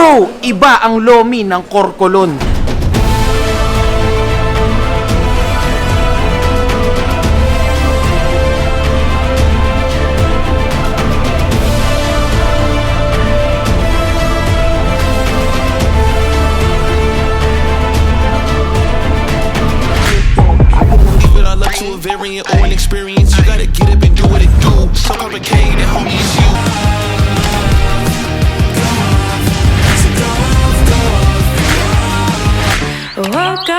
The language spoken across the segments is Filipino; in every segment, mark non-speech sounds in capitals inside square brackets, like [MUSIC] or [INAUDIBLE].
Bro, iba ang lomi ng an experience. You gotta get up and do what it do. So complicated, homie,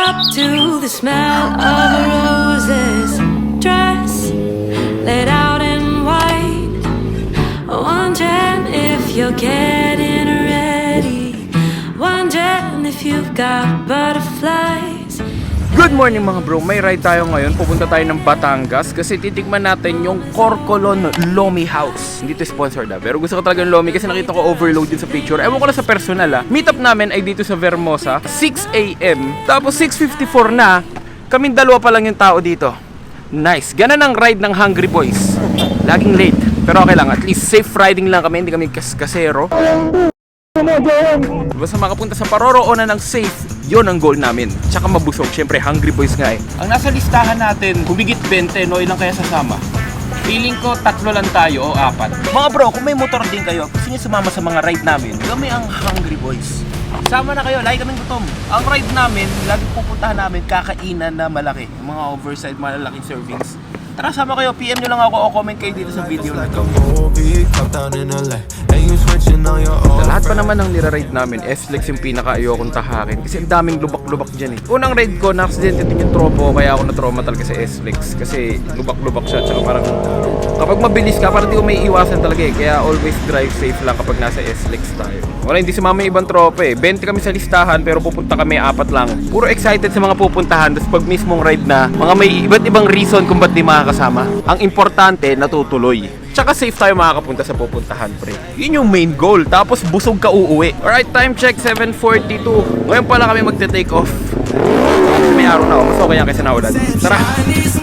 up to the smell of roses dress laid out in white. Wondering if you're getting ready. Wondering if you've got butterflies. Good morning mga bro, may ride tayo ngayon. Pupunta tayo ng Batangas kasi titigman natin yung Corcolon Lomi House. Hindi to sponsored ah, pero gusto ko talaga ng Lomi kasi nakita ko overload din sa picture. Ewan ko na sa personal ah. Meet up namin ay dito sa Vermosa, 6am. Tapos 6.54 na, kaming dalawa pa lang yung tao dito. Nice. Ganon ang ride ng Hungry Boys. Laging late. Pero okay lang, at least safe riding lang kami, hindi kami kas kasero. Basta makapunta sa paroroonan ng safe, yon ang goal namin. Tsaka mabusog, syempre hungry boys nga eh. Ang nasa listahan natin, humigit 20, no? Ilang kaya sasama? Feeling ko tatlo lang tayo o apat. Mga bro, kung may motor din kayo, gusto niyo sumama sa mga ride namin, kami ang hungry boys. Sama na kayo, lagi kaming gutom. Ang ride namin, lagi pupuntahan namin, kakainan na malaki. Yung mga oversized, malalaking servings. Tara, sama kayo. PM nyo lang ako o comment kayo dito sa video na to. Sa lahat pa naman ng nira-ride namin, S-Lex yung pinaka-ayokong tahakin kasi ang daming lubak-lubak dyan eh. Unang ride ko, na-accident din yung tropo kaya ako na-trauma talaga sa S-Lex kasi lubak-lubak siya tsaka parang kapag mabilis ka, parang di ko may iwasan talaga eh. Kaya always drive safe lang kapag nasa S-Lex tayo. Wala, hindi sumama yung ibang tropa eh. 20 kami sa listahan pero pupunta kami apat lang. Puro excited sa mga pupuntahan tapos pag mismong ride na, mga may iba't ibang reason kung ba't di makakasama. Ang importante, natutuloy. Tsaka safe tayo makakapunta sa pupuntahan, pre. Yun yung main goal. Tapos busog ka uuwi. Alright, time check, 7.42. Ngayon pala kami magte-take off. May araw na ako. Mas okay yan kaysa naulan. Tara!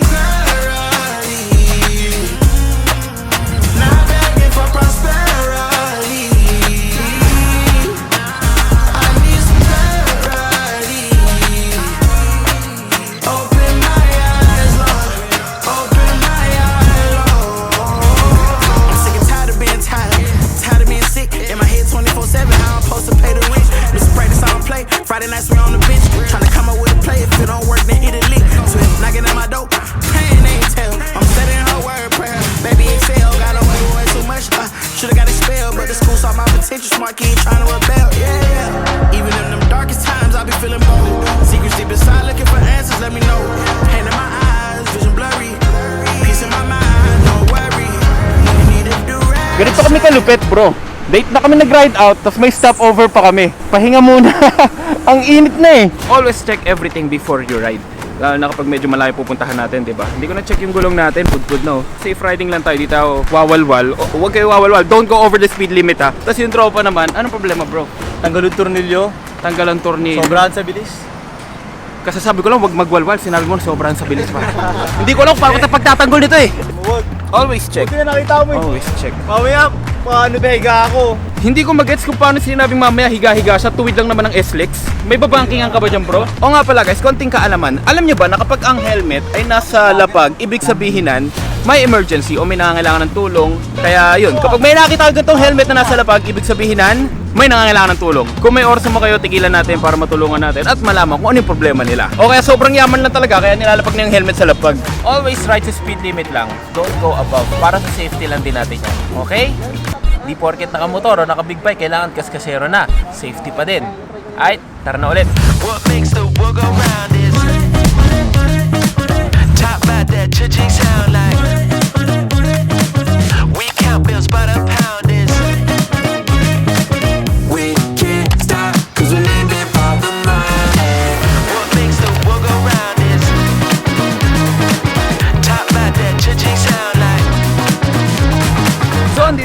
Ganito kami kalupit, bro. Date na kami nag-ride out, tapos may stopover pa kami. Pahinga muna. [LAUGHS] Ang init na eh. Always check everything before you ride. Lalo na kapag medyo malayo pupuntahan natin, di ba? Hindi ko na-check yung gulong natin, good good no. Safe riding lang tayo, di tayo wawalwal. O, huwag kayo wawalwal, don't go over the speed limit ha. Tapos yung tropa naman, anong problema bro? Tanggal yung tornilyo, Tanggal ang tornilyo. sobrahan sa bilis. Kasi sabi ko lang, wag magwalwal, sinabi mo sobrang sa bilis pa. [LAUGHS] Hindi ko alam kung paano tayo pagtatanggol nito eh. Huwag. Always check. Buti na nakita mo eh. Always check. Mamaya, paano ba higa ako? Hindi ko magets kung paano sinabing mamaya higa-higa siya, tuwid lang naman ng S-Lex. May babankingan ka ba dyan bro? O nga pala guys, konting kaalaman. Alam nyo ba na kapag ang helmet ay nasa lapag, ibig sabihinan, may emergency o may nangangailangan ng tulong. Kaya yun, kapag may nakita ka itong helmet na nasa lapag, ibig sabihinan, may nangangailangan ng tulong. Kung may oras mo kayo, tigilan natin para matulungan natin at malaman kung ano yung problema nila. O kaya sobrang yaman lang talaga, kaya nilalapag na yung helmet sa lapag. Always ride sa speed limit lang. Don't go above. Para sa safety lang din natin yan. Okay? Di porket nakamotor o naka-big bike, kailangan kaskasero na. Safety pa din. Alright, tara na ulit. What makes the world go round that cha-ching sound like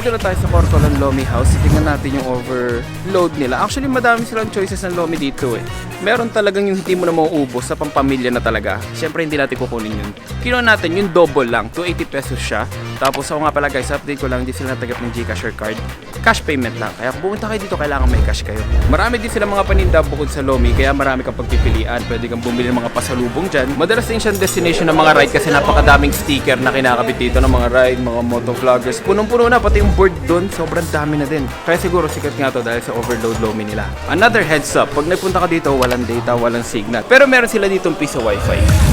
Andito na tayo sa Corcolan Lomi House. Tingnan natin yung overload nila. Actually, madami silang choices ng Lomi dito eh. Meron talagang yung hindi mo na mauubos sa pampamilya na talaga. Siyempre, hindi natin kukunin yun. Kinuha natin yung double lang. 280 pesos siya. Tapos ako nga pala guys, update ko lang, hindi sila natagap ng Gcash or card. Cash payment lang. Kaya kung pumunta kayo dito, kailangan may cash kayo. Marami din sila mga paninda bukod sa Lomi, kaya marami kang pagpipilian. Pwede kang bumili ng mga pasalubong dyan. Madalas din siyang destination ng mga ride kasi napakadaming sticker na kinakabit dito ng mga ride, mga motovloggers. Punong-puno na, pati yung board doon, sobrang dami na din. Kaya siguro sikat nga to dahil sa overload Lomi nila. Another heads up, pag nagpunta ka dito, walang data, walang signal. Pero meron sila ditong piso wifi.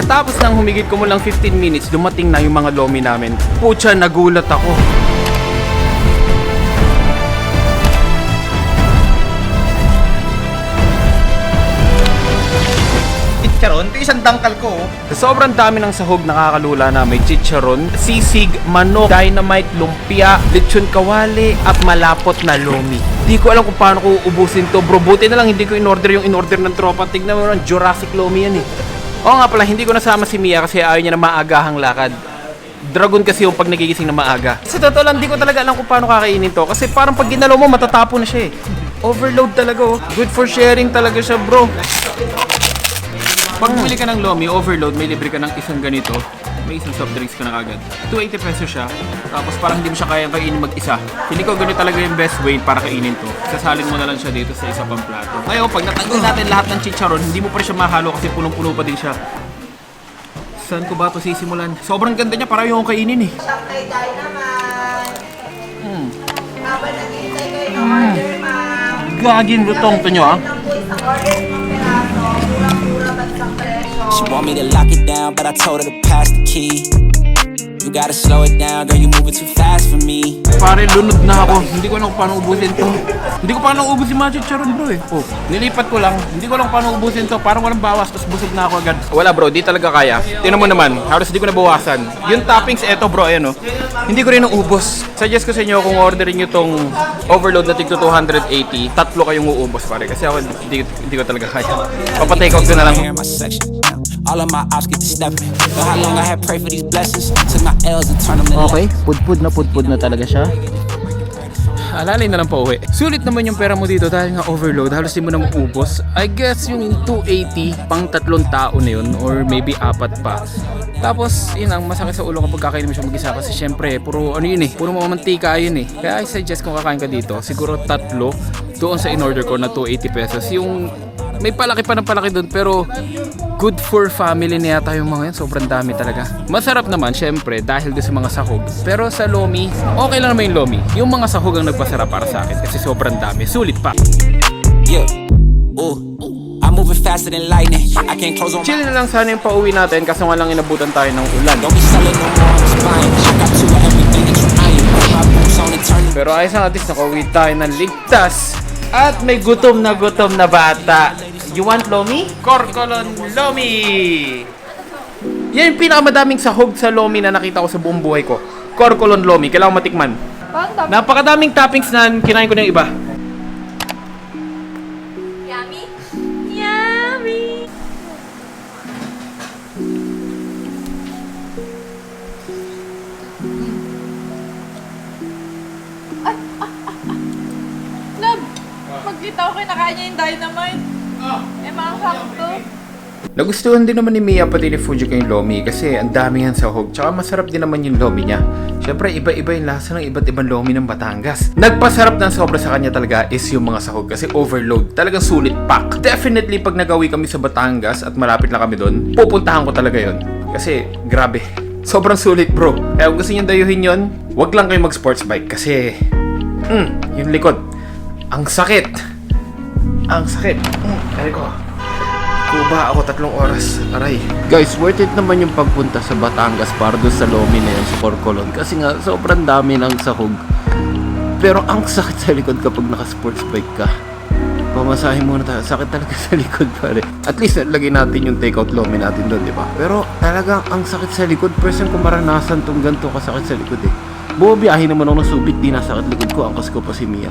Pagkatapos ng humigit ko mo lang 15 minutes, dumating na yung mga lomi namin. Pucha, nagulat ako. Chicharon, ito isang dangkal ko. oh. Sa sobrang dami ng sahog nakakalula na may chicharon, sisig, manok, dynamite, lumpia, lechon kawali, at malapot na lomi. Di ko alam kung paano ko ubusin to bro. Buti na lang hindi ko in-order yung in-order ng tropa. Tignan mo Jurassic Lomi yan eh. Oo nga pala, hindi ko nasama si Mia kasi ayaw niya na maagahang lakad. Dragon kasi yung pag nagigising na maaga. Sa totoo lang, di ko talaga alam kung paano kakainin to. Kasi parang pag ginalaw mo, matatapo na siya eh. Overload talaga oh. Good for sharing talaga siya bro. Pag bumili ka ng Lomi, overload, may libre ka ng isang ganito. May isang soft drinks ka na kagad. 280 pesos siya. Tapos parang hindi mo siya kayang kainin mag-isa. Hindi ko ganito talaga yung best way para kainin to. Sasalin mo na lang siya dito sa isa pang plato. Ngayon, pag natanggal natin lahat ng chicharon, hindi mo pa rin siya mahalo kasi punong-puno pa din siya. Saan ko ba ito sisimulan? Sobrang ganda niya, parang yung kainin eh. kay Dynamite. Hmm. Habang naghihintay kayo ng order, ma'am. Gagin lutong to nyo ah. She want me to lock it down, but I told her to pass the key. You gotta slow it down, girl, you moving too fast for me. Pare, lunod na ako. Hindi ko alam kung paano ubusin to. Hindi ko paano ubusin mga chicharon bro eh. Oh, nilipat ko lang. Hindi ko alam kung paano ubusin to. Parang walang bawas, tapos busog na ako agad. Wala bro, di talaga kaya. Tingnan mo naman, halos di ko nabawasan. Yung toppings, eto bro, ayan oh. Hindi ko rin naubos. Suggest ko sa inyo kung orderin nyo tong overload na tigto 280, tatlo kayong uubos pare. Kasi ako hindi, hindi ko talaga kaya. Papatake out ko na lang. All of my ops get to stepping. Know how long I had prayed for these blessings. Took my L's and turned them to Okay, pudpud na pudpud na talaga siya. Alalay na lang pa uwi. Sulit naman yung pera mo dito dahil nga overload. Halos di mo na maubos. I guess yung 280 pang tatlong tao na yun or maybe apat pa. Tapos, yun ang masakit sa ulo kapag kakain mo siya mag-isa kasi syempre, puro ano yun eh, puro mga mantika yun eh. Kaya I suggest kung kakain ka dito, siguro tatlo doon sa in-order ko na 280 pesos. Yung may palaki pa ng palaki doon pero good for family na yata yung mga yan. Sobrang dami talaga. Masarap naman, syempre, dahil doon sa mga sahog. Pero sa Lomi, okay lang naman yung Lomi. Yung mga sahog ang nagpasarap para sa akin kasi sobrang dami. Sulit pa. Yeah. Ooh. I'm moving faster than lightning. I can't close on Chill na lang sana yung pauwi natin kasi nga lang inabutan tayo ng ulan. Don't be selling no more, I'm just buying. I got two of everything that you eyeing. My boots on and turning. Pero ayos na at least nakauwi tayo ng ligtas. At may gutom na gutom na bata. You want Lomi? Korkolon Lomi! Yan yung pinakamadaming sahog sa Lomi na nakita ko sa buong buhay ko. Korkolon Lomi. Kailangan matikman. Napakadaming toppings na kinain ko ng iba. Yummy? Yummy! Love, magkita ko kinakain niya yung dynamite. Eh, mga sakto. Nagustuhan din naman ni Mia pati ni Fuji yung Lomi kasi ang dami yan sahog. Tsaka masarap din naman yung Lomi niya. Siyempre, iba-iba yung lasa ng iba't ibang Lomi ng Batangas. Nagpasarap ng sobra sa kanya talaga is yung mga sahog kasi overload. Talagang sulit pack. Definitely, pag nagawi kami sa Batangas at malapit lang kami doon, pupuntahan ko talaga yon Kasi, grabe. Sobrang sulit bro. Kaya kung gusto nyo dayuhin yon, wag lang kayo mag sports bike kasi, mm, yung likod, ang sakit. Ang sakit. Mm, ay ko. Kuba ako tatlong oras. Aray. Guys, worth it naman yung pagpunta sa Batangas para doon sa Lomi na yun sa Corcolon. Kasi nga, sobrang dami ng sahog. Pero ang sakit sa likod kapag naka-sports bike ka. Pamasahin muna tayo. Sakit talaga sa likod pare. At least, lagay natin yung takeout Lomi natin doon, di ba? Pero talagang ang sakit sa likod. Person ko maranasan tong ganito kasakit sa likod eh. Bumabiyahe naman ako ng subit, di nasakit likod ko, angkas ko pa si Mia.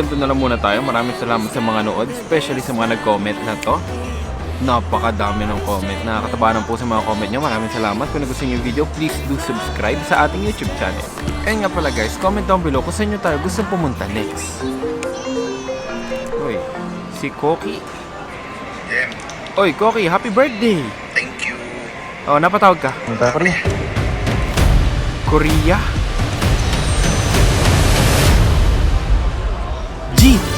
Hanggang doon na lang muna tayo. Maraming salamat sa mga nood, especially sa mga nag-comment na to. Napakadami ng comment. Nakakatabanan po sa mga comment nyo. Maraming salamat. Kung nagustuhan yung video, please do subscribe sa ating YouTube channel. Ayun nga pala guys, comment down below kung saan nyo tayo gusto pumunta next. Uy, si Koki. Oy, Koki, happy birthday! Thank you. Oh, napatawag ka. Punta ko niya. Korea? de